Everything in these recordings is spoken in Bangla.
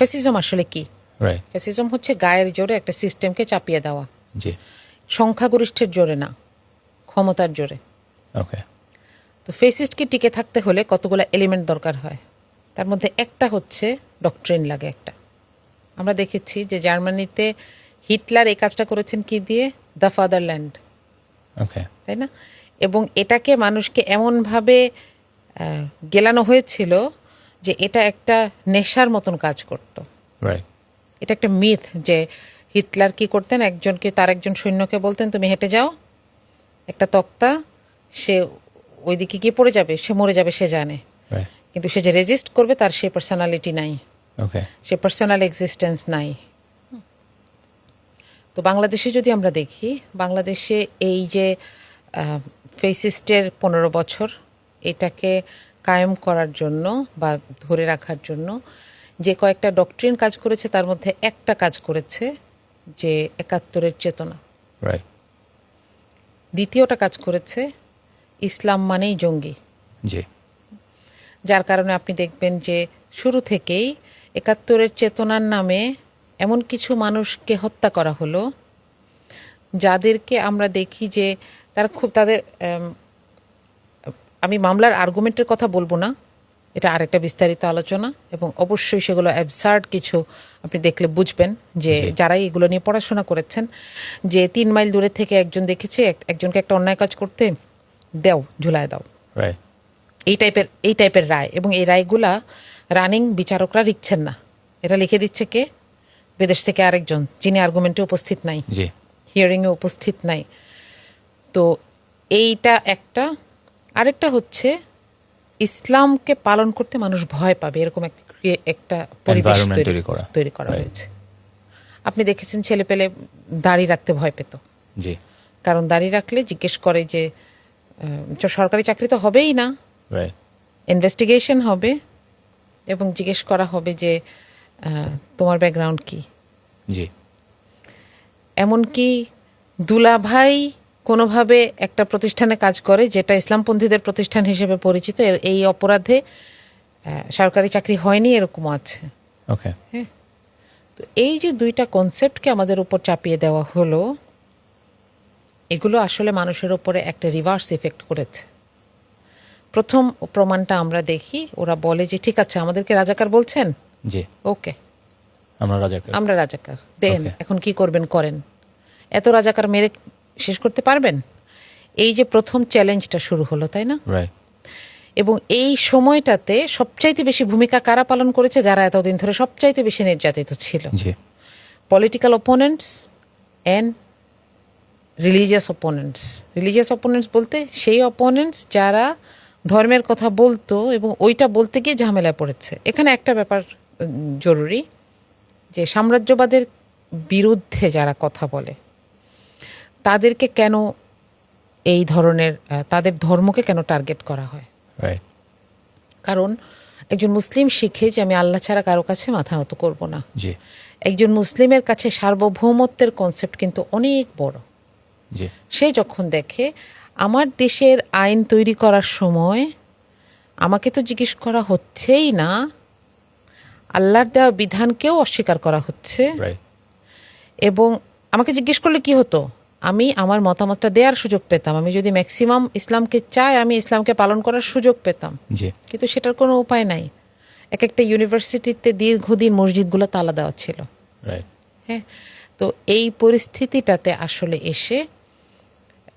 ফ্যাসিজম আসলে কি? ফ্যাসিজম হচ্ছে গায়ের জোরে একটা সিস্টেমকে চাপিয়ে দেওয়া। জি। সংখ্যাগরিষ্ঠের জোরে না ক্ষমতার জোরে। ওকে তো ফেসিস্টকে টিকে থাকতে হলে কতগুলো এলিমেন্ট দরকার হয়? তার মধ্যে একটা হচ্ছে ডকট্রেন লাগে একটা। আমরা দেখেছি যে জার্মানিতে হিটলার এই কাজটা করেছেন কি দিয়ে? দ্য ফাদারল্যান্ড ওকে তাই না? এবং এটাকে মানুষকে এমনভাবে গেলানো হয়েছিল যে এটা একটা নেশার মতন কাজ করত। এটা একটা মিথ যে হিটলার কি করতেন? একজনকে তার একজন সৈন্যকে বলতেন তুমি হেঁটে যাও একটা তক্তা সে ওইদিকে গিয়ে পড়ে যাবে সে মরে যাবে সে জানে। কিন্তু সে যে রেজিস্ট করবে তার সে পার্সোনালিটি নাই। সে পার্সোনাল এক্সিস্টেন্স নাই। তো বাংলাদেশে যদি আমরা দেখি বাংলাদেশে এই যে ফেসিস্টের পনেরো বছর এটাকে কায়েম করার জন্য বা ধরে রাখার জন্য যে কয়েকটা ডক্ট্রিন কাজ করেছে তার মধ্যে একটা কাজ করেছে যে একাত্তরের চেতনা। দ্বিতীয়টা কাজ করেছে ইসলাম মানেই জঙ্গি। জি। যার কারণে আপনি দেখবেন যে শুরু থেকেই একাত্তরের চেতনার নামে এমন কিছু মানুষকে হত্যা করা হলো যাদেরকে আমরা দেখি যে তারা খুব তাদের আমি মামলার আর্গুমেন্টের কথা বলব না। এটা আরেকটা বিস্তারিত আলোচনা এবং অবশ্যই সেগুলো অ্যাবসার্ড কিছু আপনি দেখলে বুঝবেন যে যারাই এগুলো নিয়ে পড়াশোনা করেছেন যে তিন মাইল দূরে থেকে একজন দেখেছে এক- একজনকে একটা অন্যায় কাজ করতে দেও ঝুলায় দাও। এই টাইপের এই টাইপের রায় এবং এই রায়গুলা রানিং বিচারকরা লিখছেন না। এটা লিখে দিচ্ছে কে? বিদেশ থেকে আরেকজন যিনি আর্গুমেন্টে উপস্থিত নাই। হিয়ারিংয়ে উপস্থিত নাই। তো এইটা একটা আরেকটা হচ্ছে ইসলামকে পালন করতে মানুষ ভয় পাবে এরকম এক- একটা পরিবেশ তৈরি করা। তৈরি করা হয়েছে। আপনি দেখেছেন ছেলে পেলে দাড়ি রাখতে ভয় পেত। জি। কারণ দাড়ি রাখলে জিজ্ঞেস করে যে সরকারি চাকরি তো হবেই না। ইনভেস্টিগেশন হবে এবং জিজ্ঞেস করা হবে যে তোমার ব্যাকগ্রাউন্ড কি? জি। এমনকি দুলাভাই কোনোভাবে একটা প্রতিষ্ঠানে কাজ করে যেটা ইসলামপন্থীদের প্রতিষ্ঠান হিসেবে পরিচিত এই অপরাধে সরকারি চাকরি হয়নি এরকমও আছে। ওকে। হ্যাঁ। তো এই যে দুইটা কনসেপ্টকে আমাদের উপর চাপিয়ে দেওয়া হলো এগুলো আসলে মানুষের ওপরে একটা রিভার্স এফেক্ট করেছে। প্রথম প্রমাণটা আমরা দেখি ওরা বলে যে ঠিক আছে আমাদেরকে রাজাকার বলছেন? জি। ওকে। আমরা রাজাকে আমরা রাজাকার। দেন এখন কি করবেন করেন। এত রাজাকার মেরে শেষ করতে পারবেন? এই যে প্রথম চ্যালেঞ্জটা শুরু হলো তাই না? এবং এই সময়টাতে সবচাইতে বেশি ভূমিকা কারা পালন করেছে? যারা এতদিন ধরে সবচাইতে বেশি নির্যাতিত ছিল? Political opponents and religious opponents religious opponents বলতে সেই অপোনেন্টস যারা ধর্মের কথা বলতো এবং ওইটা বলতে গিয়ে ঝামেলায় পড়েছে। এখানে একটা ব্যাপার জরুরি যে সাম্রাজ্যবাদের বিরুদ্ধে যারা কথা বলে তাদেরকে কেন এই ধরনের তাদের ধর্মকে কেন টার্গেট করা হয়? কারণ একজন মুসলিম শিখে যে আমি আল্লাহ ছাড়া কারও কাছে মাথা নত করব না। একজন মুসলিমের কাছে সার্বভৌমত্বের কনসেপ্ট কিন্তু অনেক বড়। সে যখন দেখে আমার দেশের আইন তৈরি করার সময় আমাকে তো জিজ্ঞেস করা হচ্ছেই না আল্লাহর দেওয়া বিধানকেও অস্বীকার করা হচ্ছে। এবং আমাকে জিজ্ঞেস করলে কি হতো? আমি আমার মতামতটা দেওয়ার সুযোগ পেতাম। আমি যদি ম্যাক্সিমাম ইসলামকে চাই আমি ইসলামকে পালন করার সুযোগ পেতাম। কিন্তু সেটার কোনো উপায় নাই। এক একটা ইউনিভার্সিটিতে দীর্ঘদিন মসজিদগুলো তালা দেওয়া ছিল। রাইট হ্যাঁ? তো এই পরিস্থিতিটাতে আসলে এসে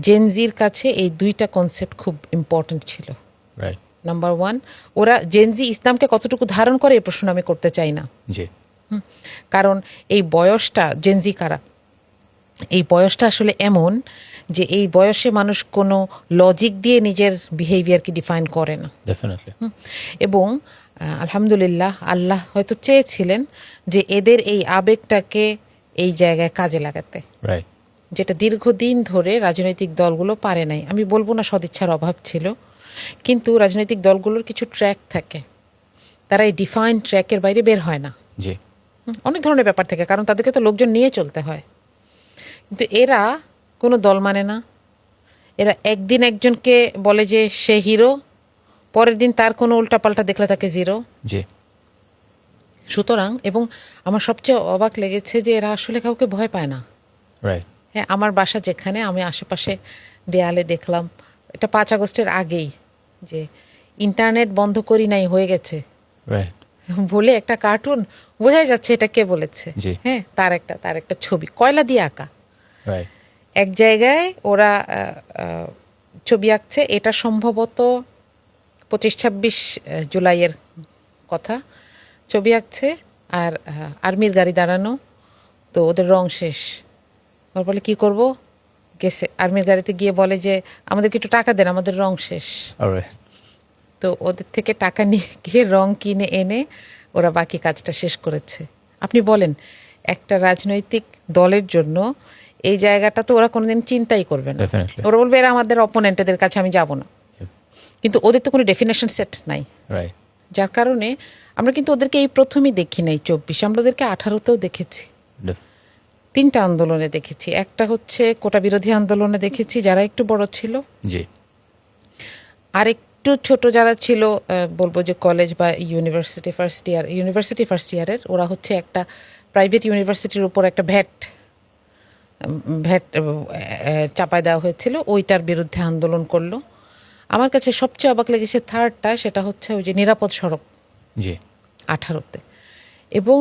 জেনজির কাছে এই দুইটা কনসেপ্ট খুব ইম্পর্ট্যান্ট ছিল। রাইট নাম্বার ওয়ান ওরা জেনজি ইসলামকে কতটুকু ধারণ করে এই প্রশ্ন আমি করতে চাই না। কারণ এই বয়সটা জেনজি কারা? এই বয়সটা আসলে এমন যে এই বয়সে মানুষ কোনো লজিক দিয়ে নিজের বিহেভিয়ারকে ডিফাইন করে না। এবং আলহামদুলিল্লাহ আল্লাহ হয়তো চেয়েছিলেন যে এদের এই আবেগটাকে এই জায়গায় কাজে লাগাতে। যেটা দীর্ঘদিন ধরে রাজনৈতিক দলগুলো পারে নাই। আমি বলব না সদিচ্ছার অভাব ছিল কিন্তু রাজনৈতিক দলগুলোর কিছু ট্র্যাক থাকে। তারা এই ডিফাইন ট্র্যাকের বাইরে বের হয় না। অনেক ধরনের ব্যাপার থাকে কারণ তাদেরকে তো লোকজন নিয়ে চলতে হয়। কিন্তু এরা কোনো দল মানে না। এরা একদিন একজনকে বলে যে সে হিরো পরের দিন তার কোনো উল্টাপাল্টা দেখলে তাকে জিরো। জি। সুতরাং এবং আমার সবচেয়ে অবাক লেগেছে যে এরা আসলে কাউকে ভয় পায় না। হ্যাঁ আমার বাসা যেখানে আমি আশেপাশে দেয়ালে দেখলাম। এটা পাঁচ আগস্টের আগেই যে ইন্টারনেট বন্ধ করি নাই হয়ে গেছে। বলে একটা কার্টুন বোঝাই যাচ্ছে এটা কে বলেছে। হ্যাঁ তার একটা তার একটা ছবি কয়লা দিয়ে আঁকা। এক জায়গায় ওরা ছবি আঁকছে। এটা সম্ভবত পঁচিশ ছাব্বিশ জুলাইয়ের কথা। ছবি আঁকছে আর আর্মির গাড়ি দাঁড়ানো। তো ওদের রং শেষ। ওর বলে কী করব? গেছে। আর্মির গাড়িতে গিয়ে বলে যে আমাদেরকে একটু টাকা দেন আমাদের রং শেষ। তো ওদের থেকে টাকা নিয়ে গিয়ে রং কিনে এনে ওরা বাকি কাজটা শেষ করেছে। আপনি বলেন একটা রাজনৈতিক দলের জন্য এই জায়গাটা তো ওরা কোনোদিন চিন্তাই করবে না। ওরা বলবে এরা আমাদের অপোনেন্টদের কাছে আমি যাব না। কিন্তু ওদের তো কোনো ডেফিনেশন সেট নাই। যার কারণে আমরা কিন্তু ওদেরকে এই প্রথমেই দেখি নাই চব্বিশ আমরা ওদেরকে আঠারোতেও দেখেছি। তিনটা আন্দোলনে দেখেছি। একটা হচ্ছে কোটা বিরোধী আন্দোলনে দেখেছি যারা একটু বড় ছিল। জি। আর একটু ছোট যারা ছিল বলব যে কলেজ বা university first year university first ইয়ারের ওরা হচ্ছে একটা প্রাইভেট ইউনিভার্সিটির উপর একটা ভ্যাট ভ্যাট চাপায় দেওয়া হয়েছিল ওইটার বিরুদ্ধে আন্দোলন করল। আমার কাছে সবচেয়ে অবাক লেগেছে থার্ডটা সেটা হচ্ছে ওই যে নিরাপদ সড়ক জি। আঠারোতে। এবং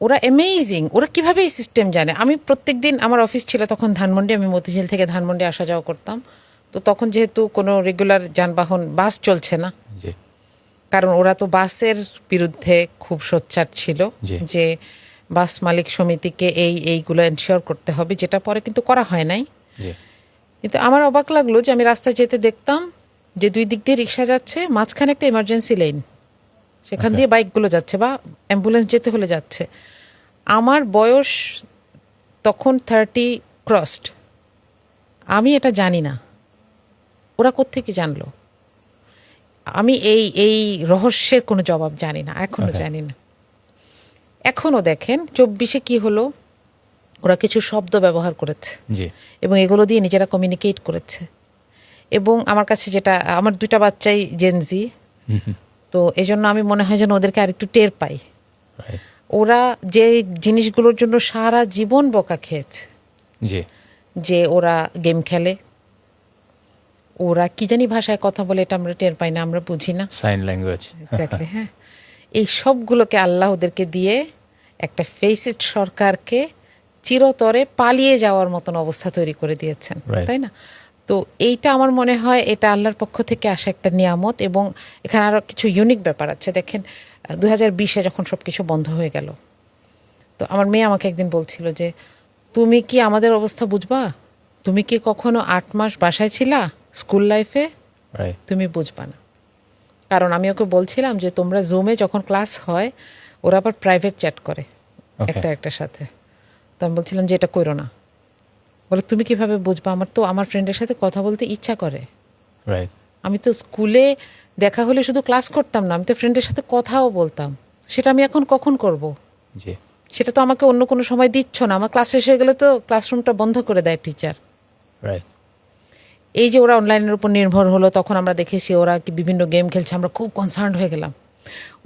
ওরা অ্যামেজিং ওরা কীভাবে এই সিস্টেম জানে? আমি প্রত্যেক দিন আমার অফিস ছিল তখন ধানমন্ডি আমি মতিঝিল থেকে ধানমন্ডি আসা যাওয়া করতাম। তো তখন যেহেতু কোনো রেগুলার যানবাহন বাস চলছে না। কারণ ওরা তো বাসের বিরুদ্ধে খুব সোচ্চার ছিল যে বাস মালিক সমিতিকে এই এইগুলো এনশিওর করতে হবে যেটা পরে কিন্তু করা হয় নাই। কিন্তু আমার অবাক লাগল যে আমি রাস্তায় যেতে দেখতাম যে দুই দিক দিয়ে রিক্সা যাচ্ছে মাঝখানে একটা এমার্জেন্সি লেন সেখান দিয়ে বাইকগুলো যাচ্ছে বা অ্যাম্বুলেন্স যেতে হলে যাচ্ছে। আমার বয়স তখন থার্টি ক্রসড আমি এটা জানি না। ওরা কোত্থেকে জানলো? আমি এই এই রহস্যের কোনো জবাব জানি না এখনও জানি না। এখনও দেখেন চব্বিশে কি হলো? ওরা কিছু শব্দ ব্যবহার করেছে। এবং এগুলো দিয়ে নিজেরা কমিউনিকেট করেছে। এবং আমার কাছে যেটা আমার দুটা বাচ্চাই জেনজি তো এই জন্য আমি মনে হয় যেন ওদেরকে আরেকটু টের পাই। ওরা যে জিনিসগুলোর জন্য সারা জীবন বকা খেয়েছে যে ওরা গেম খেলে ওরা কি জানি ভাষায় কথা বলে এটা আমরা টের পাই না আমরা বুঝি না। সাইন ল্যাঙ্গুয়েজ হ্যাঁ। এই সবগুলোকে আল্লাহ ওদেরকে দিয়ে একটা ফেসিড সরকারকে চিরতরে পালিয়ে যাওয়ার মতন অবস্থা তৈরি করে দিয়েছেন তাই না? তো এইটা আমার মনে হয় এটা আল্লাহর পক্ষ থেকে আসা একটা নিয়ামত এবং এখানে আরও কিছু ইউনিক ব্যাপার আছে। দেখেন দু হাজার বিশে যখন সব কিছু বন্ধ হয়ে গেল তো আমার মেয়ে আমাকে একদিন বলছিল যে তুমি কি আমাদের অবস্থা বুঝবা? তুমি কি কখনো আট মাস বাসায় ছিলা স্কুল লাইফে তুমি বুঝবা না। কারণ আমি ওকে বলছিলাম যে তোমরা জুমে যখন ক্লাস হয় ওরা আবার প্রাইভেট চ্যাট করে একটা একটার সাথে। তো আমি বলছিলাম যে এটা করো না। বলে তুমি কীভাবে বুঝবা? আমার তো আমার ফ্রেন্ডের সাথে কথা বলতে ইচ্ছা করে। আমি তো স্কুলে দেখা হলে শুধু ক্লাস করতাম না আমি তো ফ্রেন্ডের সাথে কথাও বলতাম। সেটা আমি এখন কখন করব। সেটা তো আমাকে অন্য কোনো সময় দিচ্ছ না। আমার ক্লাস শেষ হয়ে গেলে তো ক্লাসরুমটা বন্ধ করে দেয় টিচার রাইট এই যে ওরা অনলাইনের উপর নির্ভর হলো তখন আমরা দেখেছি ওরা কি বিভিন্ন গেম খেলছে আমরা খুব কনসার্ন হয়ে গেলাম।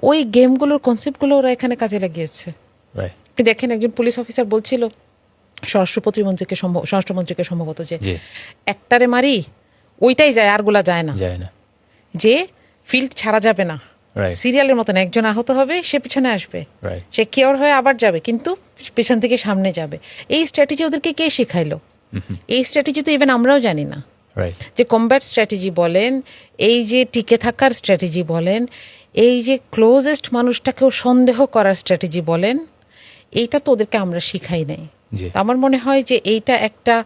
ওই গেমগুলোর কনসেপ্টগুলো ওরা এখানে কাজে লাগিয়েছে। দেখেন একজন পুলিশ অফিসার বলছিল স্বরাষ্ট্র প্রতিমন্ত্রীকে সম্ভব স্বরাষ্ট্রমন্ত্রীকে সম্ভবত যে। একটারে মারি ওইটাই যায় আরগুলা যায় না। যায় না। যে ফিল্ড ছাড়া যাবে না. সিরিয়ালের মতন একজন আহত হবে সে পিছনে আসবে। সে কিওর হয়ে আবার যাবে কিন্তু পেছন থেকে সামনে যাবে। এই স্ট্র্যাটেজি ওদেরকে কে শেখাইলো? এই স্ট্র্যাটেজি তো ইভেন আমরাও জানি না। যে কম্ব্যাট স্ট্র্যাটেজি বলেন এই যে টিকে থাকার স্ট্র্যাটেজি বলেন এই যে ক্লোজেস্ট মানুষটাকেও সন্দেহ করার স্ট্র্যাটেজি বলেন এইটা তো ওদেরকে আমরা শিখাই নাই। আমার মনে হয় যে এইটা একটা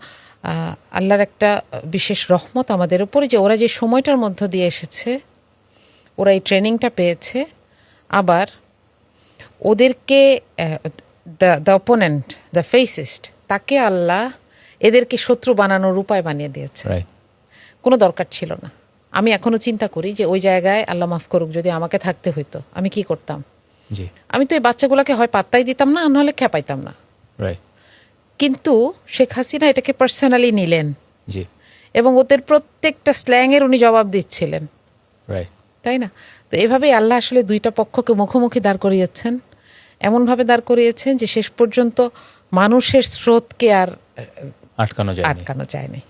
আল্লাহর একটা বিশেষ রহমত আমাদের উপরে যে ওরা যে সময়টার মধ্য দিয়ে এসেছে ওরা এই ট্রেনিংটা পেয়েছে আবার ওদেরকে the the opponent the fascist তাকে আল্লাহ এদেরকে শত্রু বানানোর উপায় বানিয়ে দিয়েছে। রাইট কোনো দরকার ছিল না। আমি এখনও চিন্তা করি যে ওই জায়গায় আল্লাহ মাফ করুক যদি আমাকে থাকতে হইতো আমি কি করতাম? আমি তো এই বাচ্চাগুলোকে হয় পাত্তাই দিতাম না নাহলে খেপাইতাম না। কিন্তু শেখ হাসিনা এটাকে পার্সোনালি নিলেন। জি। এবং ওদের প্রত্যেকটা স্ল্যাংয়ের উনি জবাব দিচ্ছিলেন। তাই না? তো এভাবেই আল্লাহ আসলে দুইটা পক্ষকে মুখোমুখি দাঁড় করিয়েছেন। এমনভাবে দাঁড় করিয়েছেন যে শেষ পর্যন্ত মানুষের স্রোতকে আর আটকানো যায় আটকানো যায়নি।